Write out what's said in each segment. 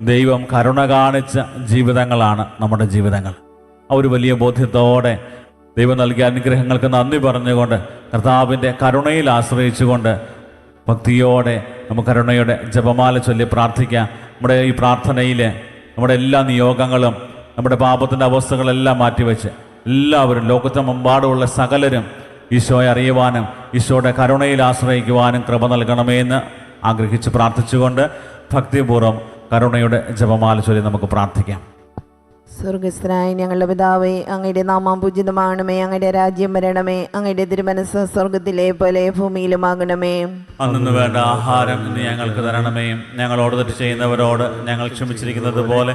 ദൈവം കരുണ കാണിച്ച ജീവിതങ്ങളാണ് നമ്മുടെ ജീവിതങ്ങൾ. ആ ഒരു വലിയ ബോധ്യത്തോടെ ദൈവം നൽകിയ അനുഗ്രഹങ്ങൾക്ക് നന്ദി പറഞ്ഞുകൊണ്ട് കർത്താവിന്റെ കരുണയിൽ ആശ്രയിച്ചുകൊണ്ട് ഭക്തിയോടെ നമുക്ക് കരുണയുടെ ജപമാല ചൊല്ലി പ്രാർത്ഥിക്കാം. നമ്മുടെ ഈ പ്രാർത്ഥനയിൽ നമ്മുടെ എല്ലാ നിയോഗങ്ങളും നമ്മുടെ പാപത്തിന്റെ അവസ്ഥകളെല്ലാം മാറ്റിവെച്ച് എല്ലാവരും ലോകത്തെ മുമ്പാടുമുള്ള സകലരും ഈശോയെ അറിയുവാനും ഈശോയുടെ കരുണയിൽ ആശ്രയിക്കുവാനും കൃപ നൽകണമേ എന്ന് ആഗ്രഹിച്ച് പ്രാർത്ഥിച്ചുകൊണ്ട് ഭക്തിപൂർവം കരുണയുടെ ജപമാല ചൊല്ലി നമുക്ക് പ്രാർത്ഥിക്കാം. സ്വർഗസ്ഥനായ ഞങ്ങളുടെ പിതാവേ അങ്ങയുടെ നാമം പൂജിതമാകണമേ അങ്ങയുടെ രാജ്യം വരണമേ അങ്ങയുടെ തിരുമനസ് സ്വർഗത്തിലെ പോലെ ഭൂമിയിലുമാകണമേ. അന്നു വേണ്ട ആഹാരം ഇന്ന് ഞങ്ങൾക്ക് തരണമേ. ഞങ്ങളോട് തെറ്റ് ചെയ്യുന്നവരോട് ഞങ്ങൾ ക്ഷമിച്ചിരിക്കുന്നത് പോലെ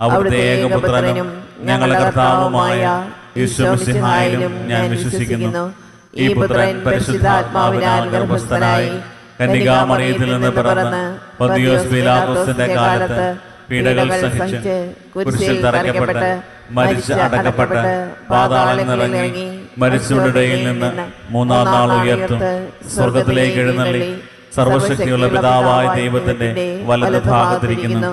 അവിടുത്തെ ഏകപുത്രനും ഞങ്ങളുടെ കർത്താവുമായ ഈശ്വരസിഹായിലും ഞാൻ വിശ്വസിക്കുന്നു. ഈ പുത്രൻ പരിശുദ്ധാത്മാവിനാൽ ഗർഭസ്ഥനായി കന്യകാമറിയത്തിൽ നിന്ന് പിറന്ന് പതിയോസ് കാലത്ത് പീഡകൾ സഹിച്ച് കുരിശിൽ തറയ്ക്കപ്പെട്ട് മരിച്ച് അടക്കപ്പെട്ട് പാതാളം നിറങ്ങി മരിച്ചവരുടെയിൽ നിന്ന് മൂന്നാം നാൾ ഉയർത്തും സ്വർഗത്തിലേക്ക് എഴുന്നള്ളി. സർവശക്തിയുള്ള പിതാവായ ദൈവത്തിന്റെ വലത് ഭാഗത്തിരിക്കുന്നു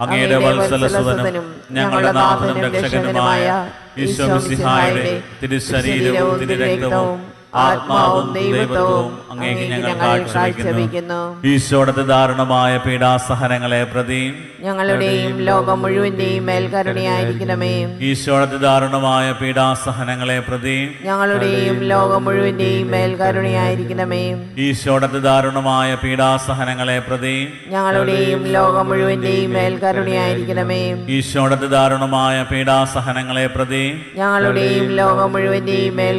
അങ്ങയുടെ വത്സലസുതനും ഞങ്ങളുടെ നാഥനും രക്ഷകനുമായ ഈശ്വരസിഹായുടെ തിരുശരീരവും തിരുരക്തവും ആത്മാവും ദൈവത്വവും അങ്ങേക്ക് ഞങ്ങൾ കാഴ്ചവെക്കുന്നു. ഈശോടത്തെ ദാരുണമായ പീഡാസഹനങ്ങളെ പ്രതി ഞങ്ങളുടെയും ലോകം മുഴുവന്റെയും മേൽ കരുണയായിരിക്കണമേ ഈശോടത്തെ ദാരുണമായ പീഡാസഹനങ്ങളെ പ്രതി ഞങ്ങളുടെയും ലോകം മുഴുവന്റെയും മേൽ കരുണയായിരിക്കണമേ ഈശോടത്തെ ദാരുണമായ പീഡാസഹനങ്ങളെ പ്രതി ഞങ്ങളുടെയും ലോകം മുഴുവന്റെയും മേൽ കരുണയായിരിക്കണമേ ഈശോടത്തെ ദാരുണമായ പീഡാസഹനങ്ങളെ പ്രതി ഞങ്ങളുടെയും ലോകം മുഴുവന്റെയും മേൽ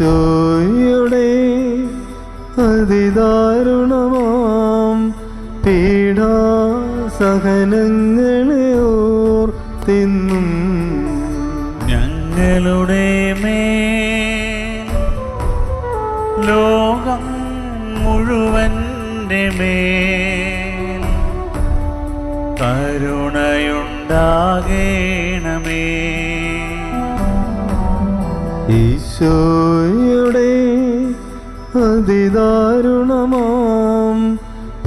ഈശോയുടെ അതിദാരുണമാം പീഡാ സഹനങ്ങളെയോർ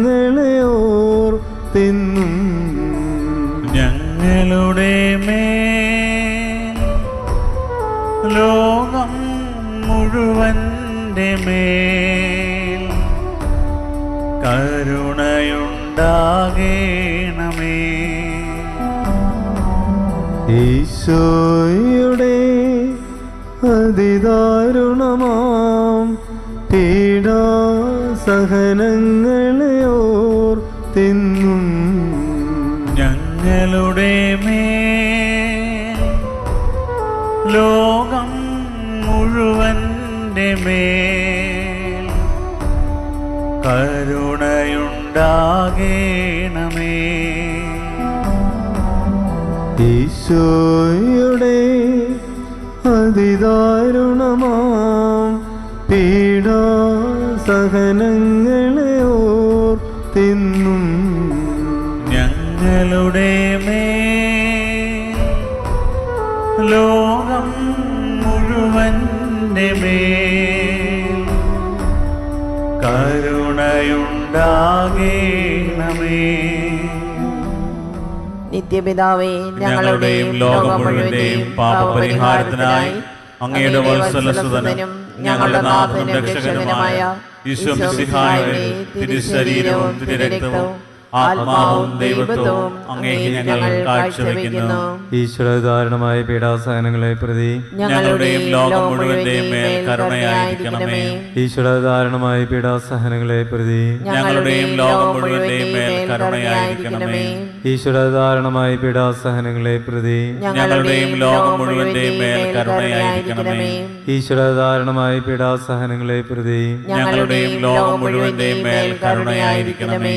സഹനങ്ങളെയോർ തിന്നും ഞങ്ങളുടെ മേൽ ലോകം മുഴുവന്റെ മേൽ കരുണയുണ്ടാകേണമേ. ഈശോയുടെ സഹനങ്ങളെയോർ തിന്നും ഞങ്ങളുടെ മേ ലോകം മുഴുവന്റെ മേൽ കരുണയുണ്ടാകേണമേ. ഈശോയുടെ അതിദാരുണമാം സഹനങ്ങളെ ഓർത്തിന്നും ഞങ്ങളുടെ മേൽ. ലോകം മുഴുവന്റെ കരുണയുണ്ടാകേണമേ. നിത്യപിതാവേ ഞങ്ങളുടെയും ലോകം മുഴുവന്റെയും പാപപരിഹാരത്തിനായി അങ്ങയുടെ വത്സലസുതനും ഞങ്ങളുടെ നാഥനും രക്ഷകനുമായ ഈശോ മിശിഹായുടെ തിരുശരീരവും തിരുരക്തവും ആത്മാവും ദൈവത്വവും അങ്ങേക്ക് ഞങ്ങൾ കാഴ്ചവെക്കുന്നു. ഈശ്വരധാരണമായ പീഡാസഹനങ്ങളെ പ്രതി ഞങ്ങളുടെയും ലോകം മുഴുവന്റെയും മേൽ കരുണയായിരിക്കണമേ. ഈശ്വരധാരണമായ പീഡാസഹനങ്ങളെ പ്രതി ഞങ്ങളുടെയും ലോകം മുഴുവന്റെയും മേൽ കരുണയായിരിക്കണമേ. ഈശ്വരധാരണമായ പീഡാസഹനങ്ങളെ പ്രതി ഞങ്ങളുടെയും ലോകം മുഴുവന്റെയും മേൽ കരുണയായിരിക്കണമേ. ഈശ്വരധാരണമായ പീഡാസഹനങ്ങളെ പ്രതി ഞങ്ങളുടെയും ലോകം മുഴുവന്റെയും മേൽ കരുണയായിരിക്കണമേ.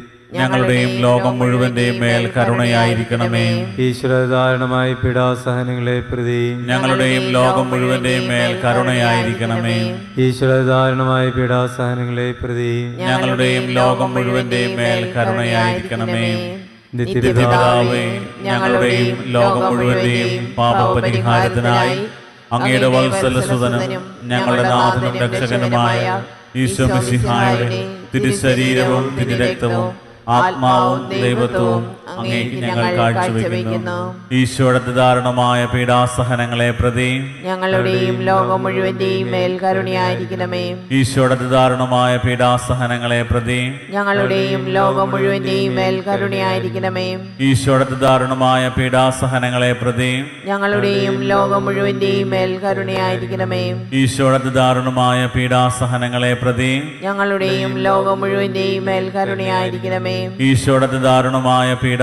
ഞങ്ങളുടെയും ലോകം മുഴുവന്റെയും മേൽ കരുണയായിരിക്കണമേ. ഈശ്വരധാരണമായി പീഡാസഹനങ്ങളെ പ്രതി ഞങ്ങളുടെയും ലോകം മുഴുവന്റെയും മേൽ കരുണയായിരിക്കണമേ. ഈശ്വരധാരണമായ പീഡാസഹനങ്ങളെ പ്രതി ഞങ്ങളുടെയും ലോകം മുഴുവന്റെയും മേൽ കരുണയായിരിക്കണമേ. നിത്യപിതാവേ ഞങ്ങളുടെയും ലോകം മുഴുവന്റെയും പാപപരിഹാരത്തിനായി അങ്ങയുടെ വത്സലസുതനും ഞങ്ങളുടെ നാഥനും രക്ഷകനുമായ ഈശോ തിരുശരീരവും തിരുശരീരവും തിരുരക്തവും ആത്മാവും ദൈവത്വവും അങ്ങേക്ക് ഞങ്ങൾ കാഴ്ചവെക്കുന്നു. ഈശോയുടെ ദാരുണമായ പീഡാസഹനങ്ങളെ പ്രതി ഞങ്ങളുടെയും ലോകം മുഴുവന്റെയും മേൽ കരുണയായിരിക്കണമേ. ഈശോയുടെ ദാരുണമായ പീഡാസഹനങ്ങളെ പ്രതി ഞങ്ങളുടെയും ലോകം മുഴുവന്റെയും മേൽ കരുണയായിരിക്കണമേ. ഈശോയുടെ ദാരുണമായ പീഡാസഹനങ്ങളെ പ്രതി ഞങ്ങളുടെയും ലോകം മുഴുവന്റെയും മേൽ കരുണയായിരിക്കണമേ. ഈശോയുടെ ദാരുണമായ പീഡാസഹനങ്ങളെ പ്രതി ഞങ്ങളുടെയും ലോകം മുഴുവന്റെയും മേൽ കരുണയായിരിക്കണമേ. ഈശോയുടെ ദാരുണമായ